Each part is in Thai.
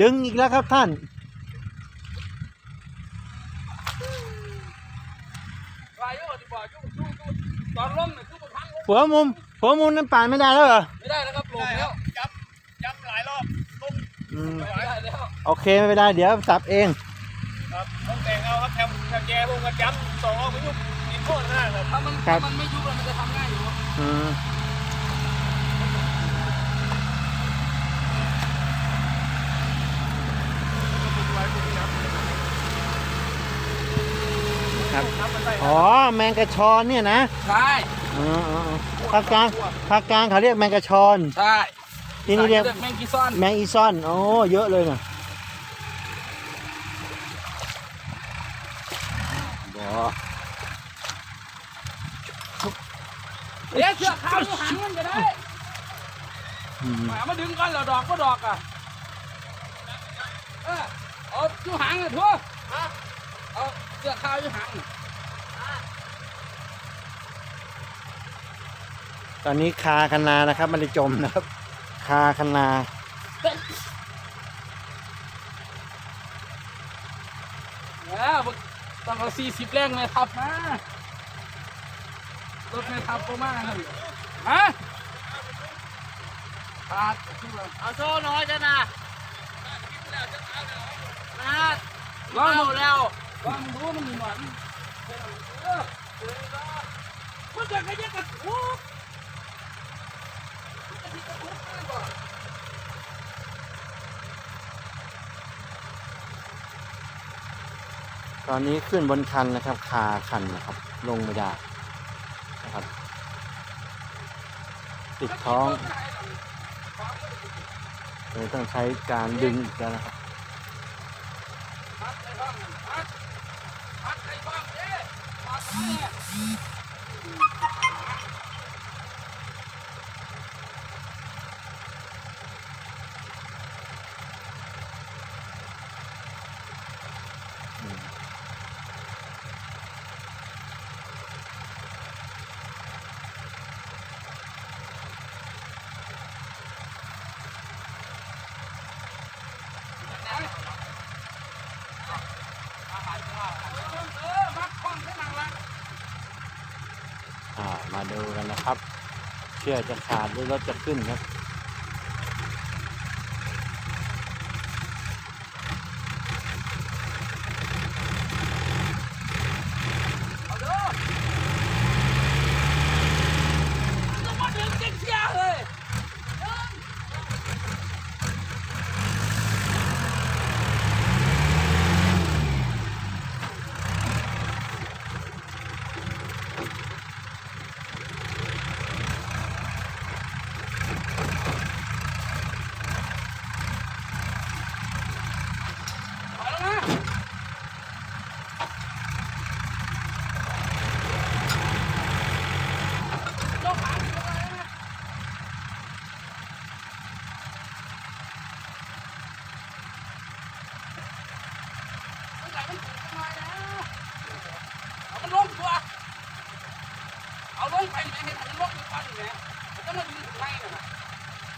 ดึงอีกแล้วครับท่านวายุดีกว่ายุ่งยุ่งยุ่งตอนล้มเนี่ยคือมันพังลงหัวมุม หัวมุมนั้นป่านไม่ได้แล้วเหรอไม่ได้แล้วครับลงแล้วยับยับหลายรอบลงอืมไม่ได้แล้ว โอเคไม่เป็นไรเดี๋ยวสับเอง ครับต้องแต่งเอาครับแถมแถมแย่พวกกันยับสองรอบไม่ยุบนิดโทษนะครับถ้ามันครับถ้ามันไม่ยุบแล้วมันจะทำง่ายอยู่อืม ครับ อ๋อแมงกระชอนเนี่ยนะใช่อ๋ออ๋ออ๋อภาคกลางภาคกลางเขาเรียกแมงกระชอน ใช่ที่นี่เรียก แมงกีซ่อนแมงอีซอนโอ้เยอะเลยนะบอเดี๋ยวเสือขาวอยู่หางมันก็ได้อืมมามาดึงก่อนแล้วดอกก็ดอกอะเออเอาอยู่หางอะทั่วเอา เสือขาวอยู่หางตอนนี้คาคันนานะครับ มันจะจมนะครับ คาคันนาแล้วต้องเอาสี่สิบแรงเลยทับมารถไม่ทับก็มาครับฮะขาดเอาโซ่น้อยจ้ะนะนะลองดูแล้ว ลองดูมันมีหนอนเออมันจะขยันกับทุกตอนนี้ขึ้นบนคันนะครับ คาคันนะครับ ลงไม่ได้นะครับ ติดท้องเลยต้องใช้การดึงอีกแล้วนะครับ พัดในบ้างพัดพัดในบ้างเอ๊ะพัดเนี่ย เออมัดคล้องข้างหลังละ อ่ามาดูกันนะครับ เชือกจะขาดหรือรถจะขึ้นครับ เอาเด้อต้องมาดึงเจ๊งเสียเลย ไปแล้วนะยกขาขึ้นไปนะไม่ไหลมันถูกกันหน่อยนะเอามันลงตัว เอาลงไปไหนให้มันลงไปก่อนนี่แหละมันจะมาดึงถึงไหนน่ะนะ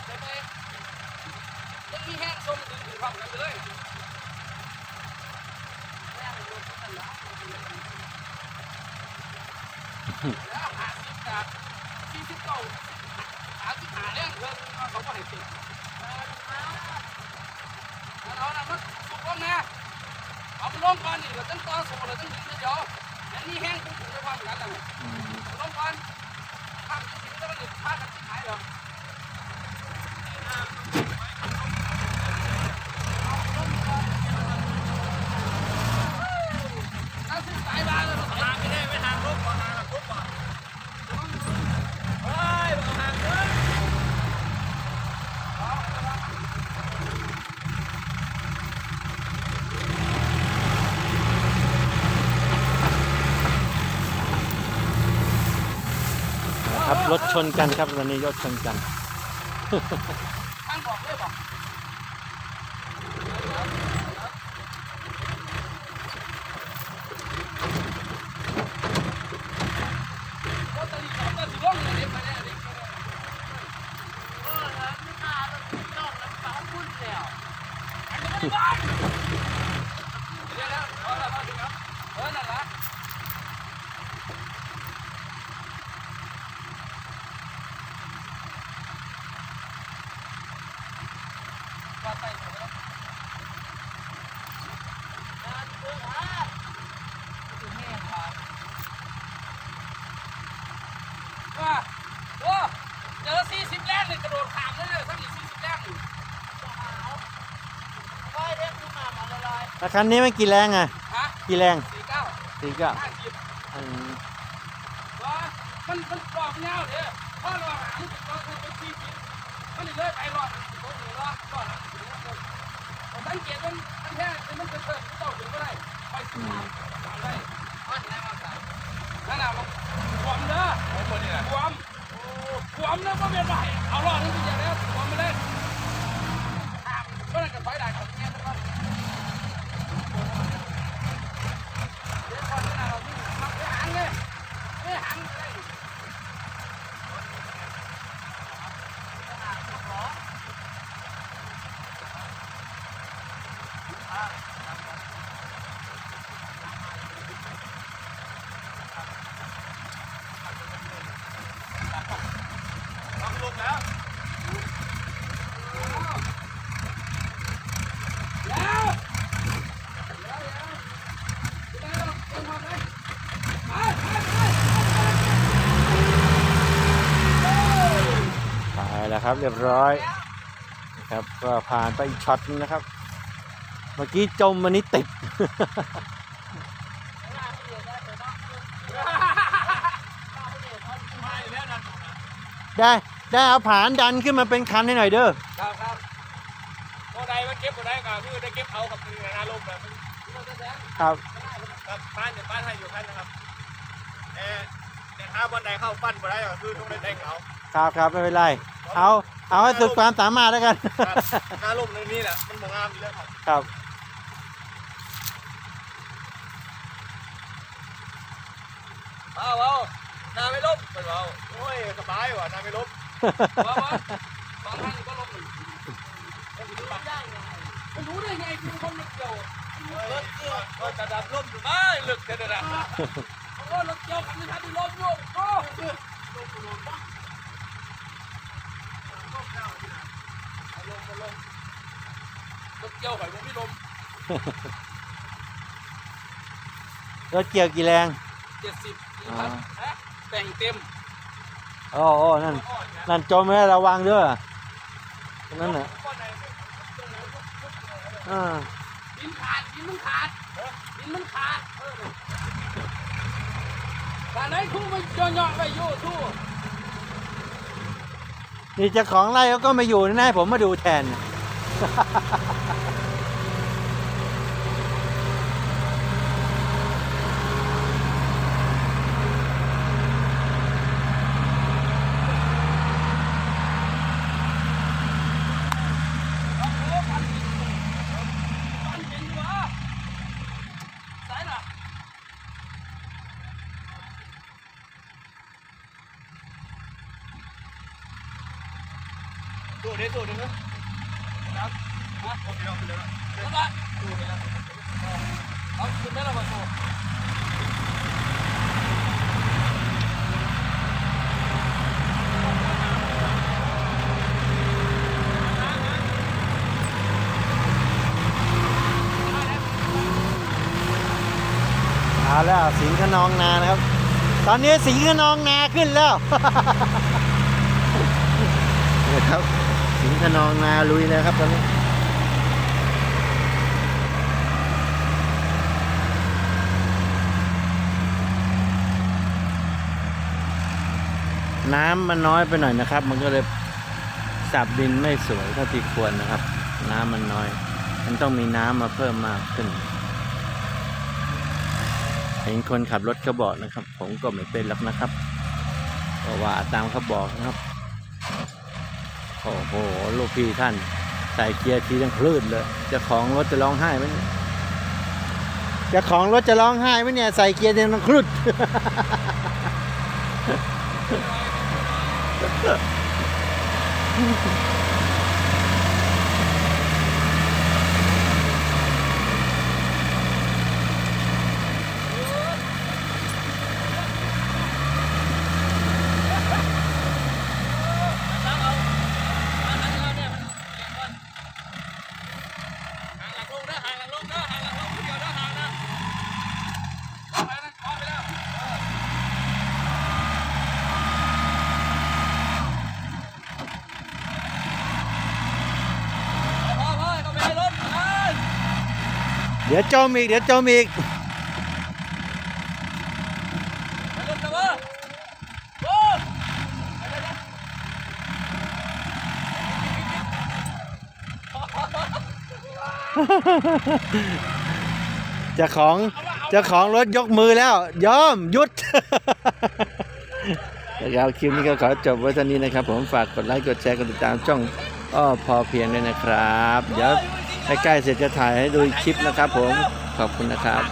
เดี๋ยวไปยังมีแห้งส้มดึงถึงความกันเลยแม่มันลงกันนะแล้ว หาสิบจากสี่สิบเก้าหาสิบหาแรงเพิ่มเขาก็ให้ติดเอาละมันสุกลงนะเอามันลงก่อนนี่เราต้องต่อสู้เราต้งถึงเดียวอันนี้แห้งปุ๊บถึงจะความกันแล้วอืมลงก่อนข้ามไปถึงแล้มันจะพากันที่ไหนเหรอเอาสิสายบานเลยมา ทางไม่ได้ไปทางลบก่อนทางลบก่อนเฮ้ยเอาทางเดิน ค รถชนกันครับวันนี้รถชนกัน ทางบอกเลยบอกรถตะลีสองตะลีร่องเลยเด็กมาเนี่ยเด็กมาเนี่ย เออไม่ทางแล้วนอกแล้วเสาพุ่นแล้ว อันนี้มัน เดี๋ยวแล้วเอาละเอาละครับเออนั่นละ ว่าใส่ถุงแล้วว่าโอ้เจอสี่สิบแรงเลยกระโดดขามเลยเลยสักอีกสี่สิบแรงอยู่แล้วคันนี้มันกี่แรงอะ ฮะกี่แรงสี่เก้าสี่ก็ห้าสิบอืมว่ามันมันรอบเงาเด้อพ่อรอหางมันก็คือเป็นสี่สิบมันเลยไปรอหางตัวหนึ่งรอบก่อนผม สังเกตมันมันแค่มันเกิดเกิดต่อถึงก็ได้ไปสิบสามได้อันไหนมาใส่นั่นน่ะมันขวมเด้อขวมนี่แหละขวมขวมแล้วก็เป็นไรเอาลอดนี่เป็นอย่างนี้ขวมไปเลยก็นั่นก็ถอยได้ครับเนี่ยนะครับเดี๋ยวก่อนนะเราที่ทำไปหางเลยไม่หางเลย ต้องลงแล้ว แล้วแล้วแล้วแล้วเอ็มพอ ไปแล้วครับเรียบร้อยนะครับก็ผ่านไปอีกช็อตนึงนะครับ เมื่อกี้จมมันนี้ติดมาอยู่แล้วนะได้ได้เอาผานดันขึ้นมาเป็นคันให้หน่อยเด้อครับครับโมได้มันเก็บบ่ได้ก็คือได้เก็บเอากับมือนะลมแบบครับครับบ้านอยู่บ้านให้อยู่ท่านนะครับแต่แต่ถ้าวันใดเข้าปั้นบ่ได้ก็คือต้องได้แต่งเอาครับครับไม่เป็นไรเอาเอาให้สุดความสามารถแล้วกันครับหน้าลมในนี้แหละมันบ่งามอยู่แล้วครับครับ เอาเอาหน้าไม่ลบเป็นเอาโอ้ยสบายว่ะนาไม่ลบว่าว่าบางท่านก็ลงหนึ่งไมันรู้ได้ไงคือคนมันเกี่ยวรถเก็จะดับลมอยู่บ้าลึกเท่านั้นโอ้รถเกี่ยวกันไม่ทันที่ลมอยู่โอ้มไปล้มมารถเกี่ยวไข่ผมไม่ลมรถเกี่ยวกี่แรงเจ็ดสิบ แต่งเต็มโอ้โอ้นั่น นั่นจมแล้วระวังเด้อตรงนั้นน่ะอ่าดินขาดดินมันขาดดินมันขาดเออแต่ไหนคู่มันย่อๆไปอยู่ทู่นี่เจ้าของไร่เขาก็มาอยู่นะให้ผมมาดูแทนปั้นเป็นอยู่วะสายน่ะ ดูดิดูดินะครับฮะโอเคเอาไปเลยนะนั่นละเอาขึ้นได้แล้วมาโชว์เอาแล้วสิงห์ขนองนานะครับ ตอนนี้สิงห์ขนองนาขึ้นแล้วนะครับสิงห์ ขนองนาลุยเลยครับตอนนี้น้ำมันน้อยไปหน่อยนะครับ มันก็เลยสับดินไม่สวยเท่าที่ควรนะครับ น้ำมันน้อย มันต้องมีน้ำมาเพิ่มมากขึ้น เห็นคนขับรถเขาบอกนะครับ ผมก็ไม่เป็นหรอกนะครับ เพราะว่าตามเขาบอกนะครับ โอ้โห ลูกพี่ท่านใส่เกียร์ทีทั้งคลื่นเลยจะของรถจะร้องไห้ไหมจะของรถจะร้องไห้ไหมเนี่ยใส่เกียร์ทีทั้งคลื่น ดี๋ยวจมอีก เดี๋ยวจมอีกไปรถนะของจ้าของรถยกมือแล้วยอมหยุดแล้วคลิปนี้ก็ขอจบไว้เท่านี้นะครับ ผมฝากกดไลค์กดแชร์กดติดตามช่องอ้อพอเพียงด้วยนะครับ เดี๋ยว ใกล้ๆเสร็จจะถ่ายให้ดูคลิปนะครับผมขอบคุณนะครับ